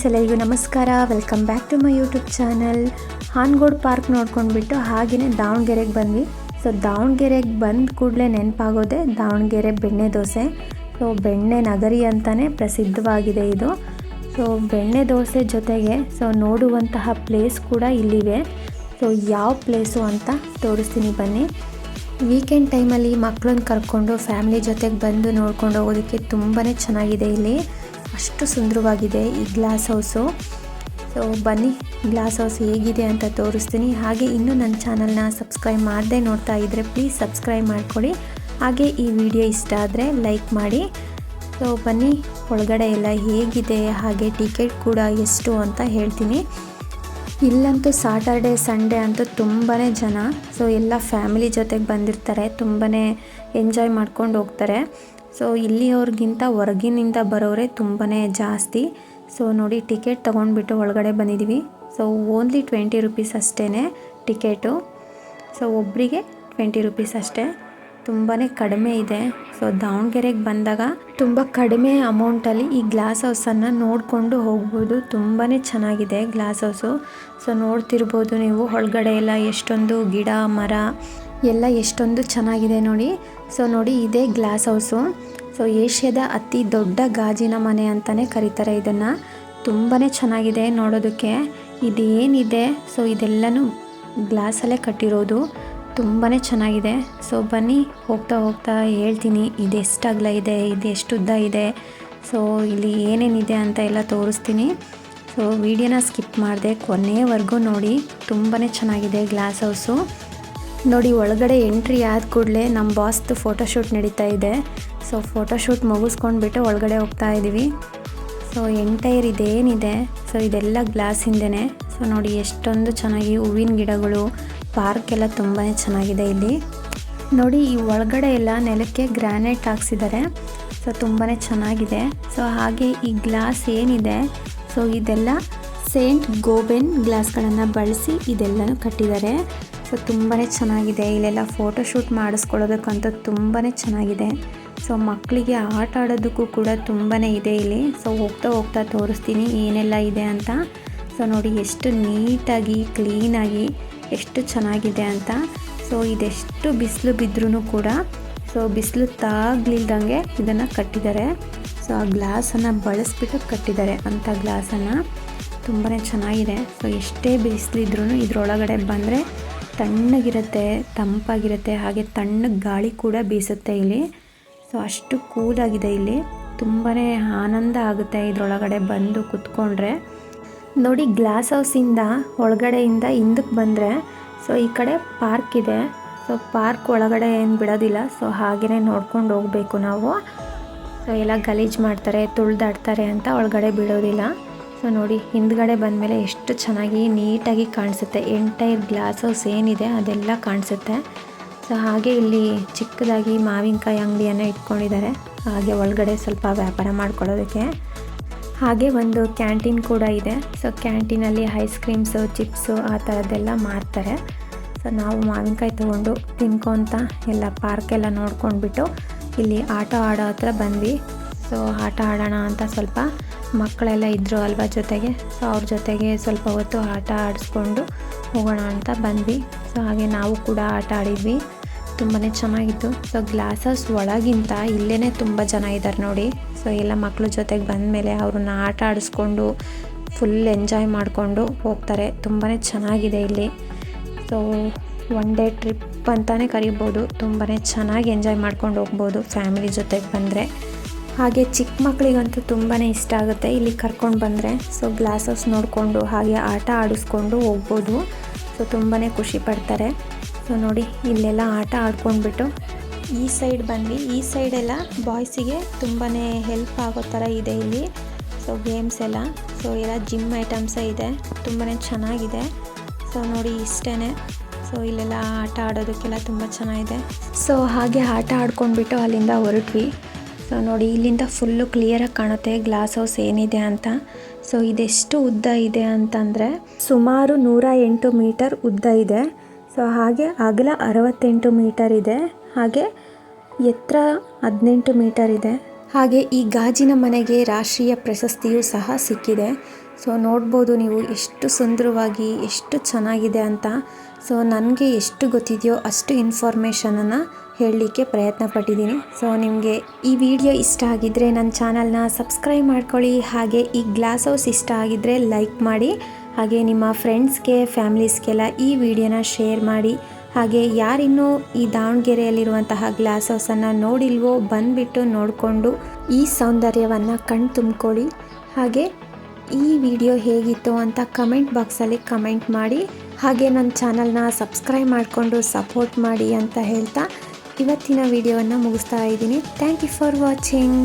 Friends ಎಲ್ಲರಿಗೂ ನಮಸ್ಕಾರ. Welcome back to my YouTube channel Hangod park ನೋಡ್ಕೊಂಡ್ಬಿಟ್ಟು ಹಾಗೆಯೇ ದಾವಣಗೆರೆಗೆ ಬಂದ್ವಿ. ಸೊ ದಾವಣಗೆರೆಗೆ ಬಂದ ಕೂಡಲೇ ನೆನಪಾಗೋದೆ ದಾವಣಗೆರೆ ಬೆಣ್ಣೆ ದೋಸೆ. ಸೊ ಬೆಣ್ಣೆ ನಗರಿ ಅಂತಲೇ ಪ್ರಸಿದ್ಧವಾಗಿದೆ ಇದು. ಸೊ ಬೆಣ್ಣೆ ದೋಸೆ ಜೊತೆಗೆ ಸೊ ನೋಡುವಂತಹ ಪ್ಲೇಸ್ ಕೂಡ ಇಲ್ಲಿವೆ. ಸೊ ಯಾವ ಪ್ಲೇಸು ಅಂತ ತೋರಿಸ್ತೀನಿ ಬನ್ನಿ. ವೀಕೆಂಡ್ ಟೈಮಲ್ಲಿ ಮಕ್ಕಳನ್ನ ಕರ್ಕೊಂಡು ಫ್ಯಾಮಿಲಿ ಜೊತೆಗೆ ಬಂದು ನೋಡ್ಕೊಂಡು ಹೋಗೋದಕ್ಕೆ ತುಂಬಾ ಚೆನ್ನಾಗಿದೆ ಇಲ್ಲಿ. ಅಷ್ಟು ಸುಂದರವಾಗಿದೆ ಈ ಗ್ಲಾಸ್ ಹೌಸು. ಸೊ ಬನ್ನಿ, ಗ್ಲಾಸ್ ಹೌಸ್ ಹೇಗಿದೆ ಅಂತ ತೋರಿಸ್ತೀನಿ. ಹಾಗೆ ಇನ್ನೂ ನನ್ನ ಚಾನಲ್ನ ಸಬ್ಸ್ಕ್ರೈಬ್ ಮಾಡದೆ ನೋಡ್ತಾ ಇದ್ದರೆ ಪ್ಲೀಸ್ ಸಬ್ಸ್ಕ್ರೈಬ್ ಮಾಡ್ಕೊಳ್ಳಿ. ಹಾಗೆ ಈ ವಿಡಿಯೋ ಇಷ್ಟ ಆದರೆ ಲೈಕ್ ಮಾಡಿ. ಸೊ ಬನ್ನಿ, ಒಳಗಡೆ ಎಲ್ಲ ಹೇಗಿದೆ, ಹಾಗೆ ಟಿಕೆಟ್ ಕೂಡ ಎಷ್ಟು ಅಂತ ಹೇಳ್ತೀನಿ. ಇಲ್ಲಂತೂ ಸಾಟರ್ಡೆ ಸಂಡೇ ಅಂತೂ ತುಂಬಾ ಜನ. ಸೊ ಎಲ್ಲ ಫ್ಯಾಮಿಲಿ ಜೊತೆಗೆ ಬಂದಿರ್ತಾರೆ ತುಂಬಾ ಎಂಜಾಯ್ ಮಾಡ್ಕೊಂಡು ಹೋಗ್ತಾರೆ. ಸೊ ಇಲ್ಲಿಯವ್ರಿಗಿಂತ ಹೊರಗಿನಿಂದ ಬರೋರೆ ತುಂಬಾ ಜಾಸ್ತಿ. ಸೊ ನೋಡಿ ಟಿಕೆಟ್ ತೊಗೊಂಡ್ಬಿಟ್ಟು ಒಳಗಡೆ ಬಂದಿದ್ದೀವಿ ಸೊ ಓನ್ಲಿ ಟ್ವೆಂಟಿ ರುಪೀಸ್ ಅಷ್ಟೇ ಟಿಕೆಟು. ಸೊ ಒಬ್ಬರಿಗೆ ಟ್ವೆಂಟಿ ರುಪೀಸ್ ಅಷ್ಟೇ. ತುಂಬಾ ಕಡಿಮೆ ಇದೆ. ಸೊ ದಾವಣಗೆರೆಗೆ ಬಂದಾಗ ತುಂಬ ಕಡಿಮೆ ಅಮೌಂಟಲ್ಲಿ ಈ ಗ್ಲಾಸ್ ಹೌಸನ್ನು ನೋಡಿಕೊಂಡು ಹೋಗ್ಬೋದು. ತುಂಬಾ ಚೆನ್ನಾಗಿದೆ ಗ್ಲಾಸ್ ಹೌಸು ಸೊ ನೋಡ್ತಿರ್ಬೋದು ನೀವು. ಒಳಗಡೆ ಎಲ್ಲ ಎಷ್ಟೊಂದು ಗಿಡ, ಮರ ಎಲ್ಲ ಎಷ್ಟೊಂದು ಚೆನ್ನಾಗಿದೆ ನೋಡಿ. ಸೊ ನೋಡಿ ಇದೇ ಗ್ಲಾಸ್ ಹೌಸು ಸೊ ಏಷ್ಯಾದ ಅತಿ ದೊಡ್ಡ ಗಾಜಿನ ಮನೆ ಅಂತಲೇ ಕರೀತಾರೆ ಇದನ್ನು. ತುಂಬಾ ಚೆನ್ನಾಗಿದೆ ನೋಡೋದಕ್ಕೆ. ಇದೇನಿದೆ? ಸೊ ಇದೆಲ್ಲನೂ ಗ್ಲಾಸಲ್ಲೇ ಕಟ್ಟಿರೋದು. ತುಂಬಾ ಚೆನ್ನಾಗಿದೆ. ಸೊ ಬನ್ನಿ, ಹೋಗ್ತಾ ಹೋಗ್ತಾ ಹೇಳ್ತೀನಿ. ಇದೆಷ್ಟು ಅಗಲ ಇದೆ? ಇದು ಉದ್ದ ಇದೆ? ಸೊ ಇಲ್ಲಿ ಏನೇನಿದೆ ಅಂತ ಎಲ್ಲ ತೋರಿಸ್ತೀನಿ. ಸೊ ವಿಡಿಯೋನ ಸ್ಕಿಪ್ ಮಾಡಿದೆ ಕೊನೆಯವರೆಗೂ ನೋಡಿ. ತುಂಬಾ ಚೆನ್ನಾಗಿದೆ ಗ್ಲಾಸ್ ಹೌಸು ನೋಡಿ, ಒಳಗಡೆ ಎಂಟ್ರಿ ಆದ ಕೂಡಲೇ ನಮ್ಮ ಬಾಸ್ದು ಫೋಟೋಶೂಟ್ ನಡೀತಾ ಇದೆ. ಸೊ ಫೋಟೋಶೂಟ್ ಮುಗಿಸ್ಕೊಂಡ್ಬಿಟ್ಟು ಒಳಗಡೆ ಹೋಗ್ತಾ ಇದ್ದೀವಿ ಸೊ ಎಂಟೈರ್ ಇದೇನಿದೆ? ಸೊ ಇದೆಲ್ಲ ಗ್ಲಾಸ್ ಹಿಂದೆನೆ ಸೊ ನೋಡಿ, ಎಷ್ಟೊಂದು ಚೆನ್ನಾಗಿ ಹೂವಿನ ಗಿಡಗಳು ಪಾರ್ಕ್ ಎಲ್ಲ ತುಂಬಾ ಚೆನ್ನಾಗಿದೆ ಇಲ್ಲಿ. ನೋಡಿ, ಈ ಒಳಗಡೆ ಎಲ್ಲ ನೆಲಕ್ಕೆ ಗ್ರಾನೈಟ್ ಹಾಕ್ಸಿದ್ದಾರೆ ಸೊ ತುಂಬಾ ಚೆನ್ನಾಗಿದೆ. ಸೊ ಹಾಗೆ ಈ ಗ್ಲಾಸ್ ಏನಿದೆ? ಸೊ ಇದೆಲ್ಲ ಸೇಂಟ್ ಗೋಬೆನ್ ಗ್ಲಾಸ್ಗಳನ್ನು ಬಳಸಿ ಇದೆಲ್ಲನೂ ಕಟ್ಟಿದ್ದಾರೆ ಸೊ ತುಂಬಾ ಚೆನ್ನಾಗಿದೆ. ಇಲ್ಲೆಲ್ಲ ಫೋಟೋಶೂಟ್ ಮಾಡಿಸ್ಕೊಳ್ಳೋದಕ್ಕಂತೂ ತುಂಬಾ ಚೆನ್ನಾಗಿದೆ. ಸೊ ಮಕ್ಕಳಿಗೆ ಆಟ ಆಡೋದಕ್ಕೂ ಕೂಡ ತುಂಬಾ ಇದೆ ಇಲ್ಲಿ. ಸೊ ಹೋಗ್ತಾ ಹೋಗ್ತಾ ತೋರಿಸ್ತೀನಿ ಏನೆಲ್ಲ ಇದೆ ಅಂತ. ಸೊ ನೋಡಿ ಎಷ್ಟು ನೀಟಾಗಿ ಕ್ಲೀನಾಗಿ ಎಷ್ಟು ಚೆನ್ನಾಗಿದೆ ಅಂತ. ಸೊ ಇದೆಷ್ಟು ಬಿಸಿಲು ಬಿದ್ದರೂ ಕೂಡ, ಸೊ ಬಿಸಿಲು ತಾಗ್ಲಿಲ್ದಂಗೆ ಇದನ್ನು ಕಟ್ಟಿದ್ದಾರೆ. ಸೊ ಆ ಗ್ಲಾಸನ್ನು ಬಳಸ್ಬಿಟ್ಟು ಕಟ್ಟಿದ್ದಾರೆ ಅಂಥ ಗ್ಲಾಸನ್ನು ತುಂಬಾ ಚೆನ್ನಾಗಿದೆ. ಸೊ ಎಷ್ಟೇ ಬಿಸಿಲಿದ್ರೂ ಇದರೊಳಗಡೆ ಬಂದರೆ ತಣ್ಣಗಿರುತ್ತೆ, ತಂಪಾಗಿರುತ್ತೆ, ಹಾಗೆ ತಣ್ಣಗೆ ಗಾಳಿ ಕೂಡ ಬೀಸುತ್ತೆ ಇಲ್ಲಿ. ಸೊ ಅಷ್ಟು ಕೂಲಾಗಿದೆ ಇಲ್ಲಿ. ತುಂಬಾ ಆನಂದ ಆಗುತ್ತೆ ಇದರೊಳಗಡೆ ಬಂದು ಕುತ್ಕೊಂಡ್ರೆ. ನೋಡಿ ಗ್ಲಾಸ್ ಹೌಸಿಂದ ಒಳಗಡೆಯಿಂದ ಹಿಂದಕ್ಕೆ ಬಂದರೆ ಸೊ ಈ ಕಡೆ ಪಾರ್ಕ್ ಇದೆ. ಸೊ ಪಾರ್ಕ್ ಒಳಗಡೆ ಏನು ಬಿಡೋದಿಲ್ಲ. ಸೊ ಹಾಗೆಯೇ ನೋಡ್ಕೊಂಡು ಹೋಗಬೇಕು ನಾವು. ಸೊ ಎಲ್ಲ ಗಲೀಜು ಮಾಡ್ತಾರೆ, ತುಳಿದಾಡ್ತಾರೆ ಅಂತ ಒಳಗಡೆ ಬಿಡೋದಿಲ್ಲ. ಸೊ ನೋಡಿ, ಹಿಂದ್ಗಡೆ ಬಂದಮೇಲೆ ಎಷ್ಟು ಚೆನ್ನಾಗಿ ನೀಟಾಗಿ ಕಾಣಿಸುತ್ತೆ. ಎಂಟೈರ್ ಗ್ಲಾಸಸ್ ಏನಿದೆ ಅದೆಲ್ಲ ಕಾಣಿಸುತ್ತೆ. ಸೊ ಹಾಗೆ ಇಲ್ಲಿ ಚಿಕ್ಕದಾಗಿ ಮಾವಿನಕಾಯಿ ಅಂಗಡಿಯನ್ನು ಇಟ್ಕೊಂಡಿದ್ದಾರೆ. ಹಾಗೆ ಒಳಗಡೆ ಸ್ವಲ್ಪ ವ್ಯಾಪಾರ ಮಾಡ್ಕೊಳ್ಳೋದಕ್ಕೆ. ಹಾಗೆ ಒಂದು ಕ್ಯಾಂಟೀನ್ ಕೂಡ ಇದೆ. ಸೊ ಕ್ಯಾಂಟೀನಲ್ಲಿ ಐಸ್ ಕ್ರೀಮ್ಸು ಚಿಪ್ಸು ಆ ಥರದ್ದೆಲ್ಲ ಮಾರ್ತಾರೆ. ಸೊ ನಾವು ಮಾವಿನಕಾಯಿ ತೊಗೊಂಡು ತಿನ್ಕೊತ ಎಲ್ಲ ಪಾರ್ಕೆಲ್ಲ ನೋಡ್ಕೊಂಡ್ಬಿಟ್ಟು ಇಲ್ಲಿ ಆಟ ಆಡೋ ಹತ್ರ ಬಂದ್ವಿ. ಸೊ ಆಟ ಆಡೋಣ ಅಂತ ಸ್ವಲ್ಪ ಮಕ್ಕಳೆಲ್ಲ ಇದ್ದರು ಅಲ್ವಾ ಜೊತೆಗೆ? ಸೊ ಅವ್ರ ಜೊತೆಗೆ ಸ್ವಲ್ಪ ಹೊತ್ತು ಆಟ ಆಡಿಸ್ಕೊಂಡು ಹೋಗೋಣ ಅಂತ ಬಂದ್ವಿ. ಸೊ ಹಾಗೆ ನಾವು ಕೂಡ ಆಟ ಆಡಿದ್ವಿ. ತುಂಬಾ ಚೆನ್ನಾಗಿತ್ತು. ಸೊ ಗ್ಲಾಸಸ್ ಒಳಗಿಂತ ಇಲ್ಲೇ ತುಂಬ ಜನ ಇದ್ದಾರೆ ನೋಡಿ. ಸೊ ಎಲ್ಲ ಮಕ್ಕಳ ಜೊತೆಗೆ ಬಂದಮೇಲೆ ಅವ್ರನ್ನ ಆಟ ಆಡಿಸ್ಕೊಂಡು ಫುಲ್ ಎಂಜಾಯ್ ಮಾಡಿಕೊಂಡು ಹೋಗ್ತಾರೆ. ತುಂಬಾ ಚೆನ್ನಾಗಿದೆ ಇಲ್ಲಿ. ಸೊ ಒನ್ ಡೇ ಟ್ರಿಪ್ ಅಂತಲೇ ಕರಿಬೋದು. ತುಂಬಾ ಚೆನ್ನಾಗಿ ಎಂಜಾಯ್ ಮಾಡ್ಕೊಂಡು ಹೋಗ್ಬೋದು. ಫ್ಯಾಮಿಲಿ ಜೊತೆಗೆ ಬಂದರೆ. ಹಾಗೆ ಚಿಕ್ಕ ಮಕ್ಕಳಿಗಂತೂ ತುಂಬಾ ಇಷ್ಟ ಆಗುತ್ತೆ. ಇಲ್ಲಿ ಕರ್ಕೊಂಡು ಬಂದರೆ ಸೊ ಗ್ಲಾಸಸ್ ನೋಡಿಕೊಂಡು ಹಾಗೆ ಆಟ ಆಡಿಸ್ಕೊಂಡು ಹೋಗ್ಬೋದು. ಸೊ ತುಂಬಾ ಖುಷಿ ಪಡ್ತಾರೆ. ಸೊ ನೋಡಿ, ಇಲ್ಲೆಲ್ಲ ಆಟ ಆಡ್ಕೊಂಡ್ಬಿಟ್ಟು ಈ ಸೈಡ್ ಬಂದ್ವಿ ಈ ಸೈಡೆಲ್ಲ ಬಾಯ್ಸಿಗೆ ತುಂಬಾ ಹೆಲ್ಪ್ ಆಗೋ ಥರ ಇದೆ ಇಲ್ಲಿ. ಸೊ ಗೇಮ್ಸ್ ಎಲ್ಲ. ಸೊ ಎಲ್ಲ ಜಿಮ್ ಐಟಮ್ಸೇ ಇದೆ. ತುಂಬಾ ಚೆನ್ನಾಗಿದೆ. ಸೊ ನೋಡಿ ಇಷ್ಟೇ ಸೊ ಇಲ್ಲೆಲ್ಲ ಆಟ ಆಡೋದಕ್ಕೆಲ್ಲ ತುಂಬ ಚೆನ್ನಾಗಿದೆ. ಸೊ ಹಾಗೆ ಆಟ ಆಡ್ಕೊಂಡ್ಬಿಟ್ಟು ಅಲ್ಲಿಂದ ಹೊರಟ್ವಿ. ಸೊ ನೋಡಿ, ಇಲ್ಲಿಂದ ಫುಲ್ಲು ಕ್ಲಿಯರಾಗಿ ಕಾಣುತ್ತೆ ಗ್ಲಾಸ್ ಹೌಸ್ ಏನಿದೆ ಅಂತ. ಸೊ ಇದೆಷ್ಟು ಉದ್ದ ಇದೆ ಅಂತಂದರೆ ಸುಮಾರು ನೂರ ಎಂಟು ಮೀಟರ್ ಉದ್ದ ಇದೆ. ಸೊ ಹಾಗೆ ಅಗಲ ಅರವತ್ತೆಂಟು ಮೀಟರ್ ಇದೆ. ಹಾಗೆ ಎತ್ತರ ಹದಿನೆಂಟು ಮೀಟರ್ ಇದೆ. ಹಾಗೆ ಈ ಗಾಜಿನ ಮನೆಗೆ ರಾಷ್ಟ್ರೀಯ ಪ್ರಶಸ್ತಿಯೂ ಸಹ ಸಿಕ್ಕಿದೆ. ಸೊ ನೋಡ್ಬೋದು ನೀವು ಎಷ್ಟು ಸುಂದರವಾಗಿ, ಎಷ್ಟು ಚೆನ್ನಾಗಿದೆ ಅಂತ. ಸೊ ನನಗೆ ಎಷ್ಟು ಗೊತ್ತಿದೆಯೋ ಅಷ್ಟು ಇನ್ಫಾರ್ಮೇಷನನ್ನು ಹೇಳಲಿಕ್ಕೆ ಪ್ರಯತ್ನ ಪಟ್ಟಿದ್ದೀನಿ ಸೊ ನಿಮಗೆ ಈ ವಿಡಿಯೋ ಇಷ್ಟ ಆಗಿದ್ದರೆ ನನ್ನ ಚಾನಲ್ನ ಸಬ್ಸ್ಕ್ರೈಬ್ ಮಾಡ್ಕೊಳ್ಳಿ. ಹಾಗೆ ಈ ಗ್ಲಾಸ್ ಹೌಸ್ ಇಷ್ಟ ಆಗಿದ್ದರೆ ಲೈಕ್ ಮಾಡಿ. ಹಾಗೆ ನಿಮ್ಮ ಫ್ರೆಂಡ್ಸ್ಗೆ, ಫ್ಯಾಮ್ಲೀಸ್ಗೆಲ್ಲ ಈ ವಿಡಿಯೋನ ಶೇರ್ ಮಾಡಿ. ಹಾಗೆ ಯಾರಿನ್ನೂ ಈ ದಾವಣಗೆರೆಯಲ್ಲಿರುವಂತಹ ಗ್ಲಾಸ್ ಹೌಸನ್ನು ನೋಡಿಲ್ವೋ ಬಂದುಬಿಟ್ಟು ನೋಡಿಕೊಂಡು ಈ ಸೌಂದರ್ಯವನ್ನು ಕಣ್ಣು ತುಂಬ್ಕೊಳ್ಳಿ. ಹಾಗೆ ಈ ವಿಡಿಯೋ ಹೇಗಿತ್ತು ಅಂತ ಕಮೆಂಟ್ ಬಾಕ್ಸಲ್ಲಿ ಕಮೆಂಟ್ ಮಾಡಿ. ಹಾಗೆ ನನ್ನ ಚಾನಲ್ನ ಸಬ್ಸ್ಕ್ರೈಬ್ ಮಾಡಿಕೊಂಡು ಸಪೋರ್ಟ್ ಮಾಡಿ ಅಂತ ಹೇಳ್ತಾ ಇವತ್ತಿನ ವಿಡಿಯೋವನ್ನು ಮುಗಿಸ್ತಾ ಇದ್ದೀನಿ. Thank you for watching